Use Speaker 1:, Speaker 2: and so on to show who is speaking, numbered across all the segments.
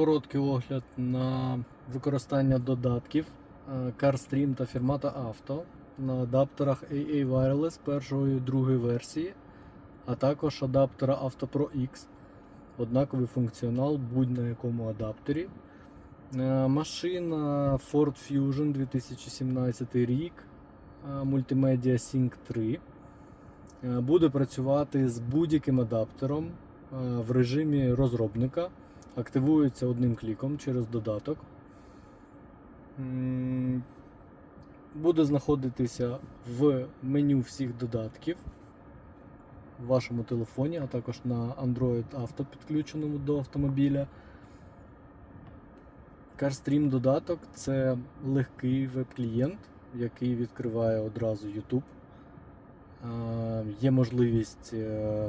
Speaker 1: Короткий огляд на використання додатків е, CarStream та Firmata Auto на адаптерах AA Wireless першої і другої версії, а також адаптера AutoPro X. Однаковий функціонал будь-на якому адаптері. Е, Машина Ford Fusion 2017 рік, е, Multimedia Sync 3. Е, Буде працювати з будь-яким адаптером е, в режимі розробника. Активується одним кліком через додаток. Буде знаходитися в меню всіх додатків в вашому телефоні, а також на Android Auto підключеному до автомобіля. CarStream додаток це легкий веб-клієнт, який відкриває одразу YouTube. Е, Є можливість е,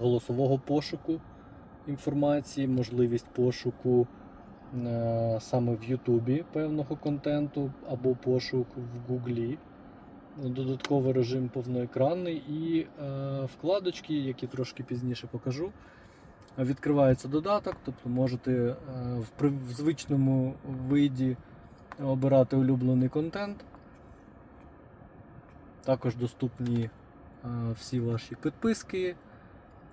Speaker 1: голосового пошуку інформації, можливість пошуку е, саме в Ютубі певного контенту або пошук в Гуглі. Додатковий режим повноекранний і е, вкладочки, які трошки пізніше покажу. Відкривається додаток, тобто можете е, в, в звичному виді обирати улюблений контент. Також доступні е, всі ваші підписки,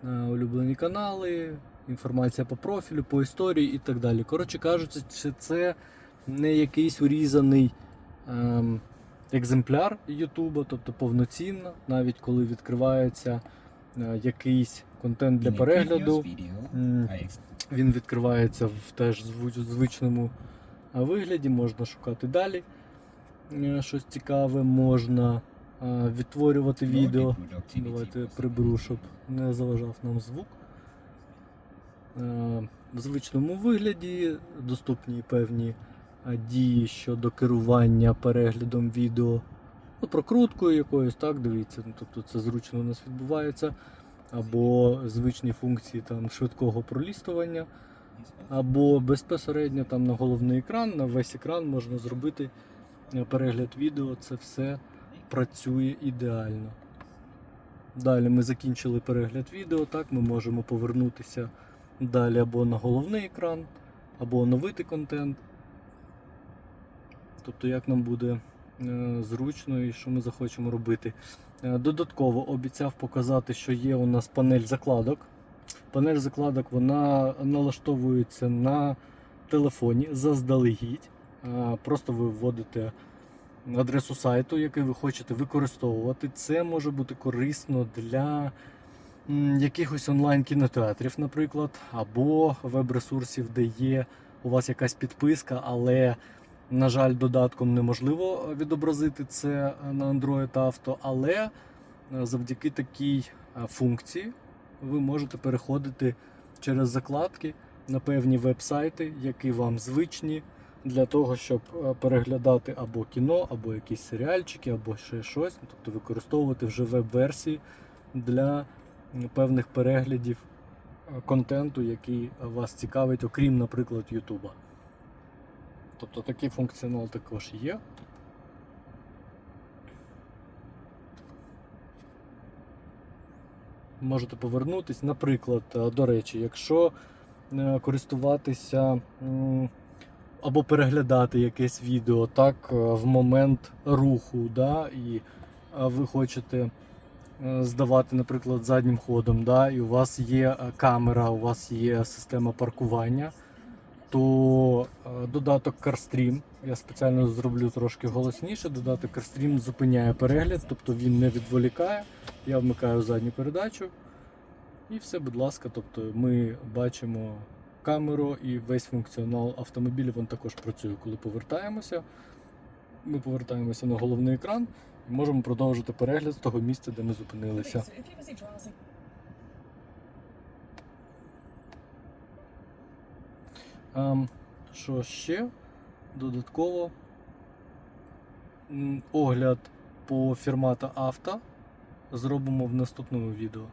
Speaker 1: е, улюблені канали, інформація по профілю, по історії і так далі. Коротше кажучи, чи це не якийсь урізаний ем, екземпляр Ютуба, тобто повноцінно, навіть коли відкривається е, якийсь контент для перегляду. він відкривається в теж звичному вигляді, можна шукати далі е, щось цікаве, можна е, відтворювати відео. Давайте приберу, щоб не заважав нам звук. Е, В звичному вигляді доступні певні е, дії щодо керування переглядом відео, ну, прокруткою якоюсь, так, дивіться, ну, тобто це зручно у нас відбувається. Або звичні функції там, швидкого пролістування, або безпосередньо там на головний екран, на весь екран можна зробити е, перегляд відео. Це все працює ідеально. Далі ми закінчили перегляд відео, так, ми можемо повернутися далі або на головний екран, або оновити контент. Тобто, як нам буде е, зручно і що ми захочемо робити. Е, Додатково обіцяв показати, що є у нас панель закладок. Панель закладок вона налаштовується на телефоні заздалегідь. Е, Просто ви вводите адресу сайту, який ви хочете використовувати. Це може бути корисно для якихось онлайн-кінотеатрів, наприклад, або веб-ресурсів, де є у вас якась підписка, але, на жаль, додатком неможливо відобразити це на Android Auto, але е, завдяки такій е, функції ви можете переходити через закладки на певні веб-сайти, які вам звичні для того, щоб е, переглядати або кіно, або якісь серіальчики, або ще щось, тобто використовувати вже веб-версії для певних переглядів е, контенту, який вас цікавить, окрім, наприклад, Ютуба. Тобто такий функціонал також є. Можете повернутись. Наприклад, е, до речі, якщо е, користуватися або переглядати якесь відео так в момент руху, да, і ви хочете здавати, наприклад, заднім ходом, да, і у вас є е, камера, у вас є система паркування, то е, додаток CarStream, я спеціально зроблю трошки голосніше, додаток CarStream зупиняє перегляд, тобто він не відволікає. Я вмикаю задню передачу. І все, будь ласка, тобто ми бачимо камеру і весь функціонал автомобіля він також працює. Коли повертаємося, ми повертаємося на головний екран і можемо продовжити перегляд з того місця, де ми зупинилися. Ем, що ще? Додатково огляд по фірмата авто зробимо в наступному відео.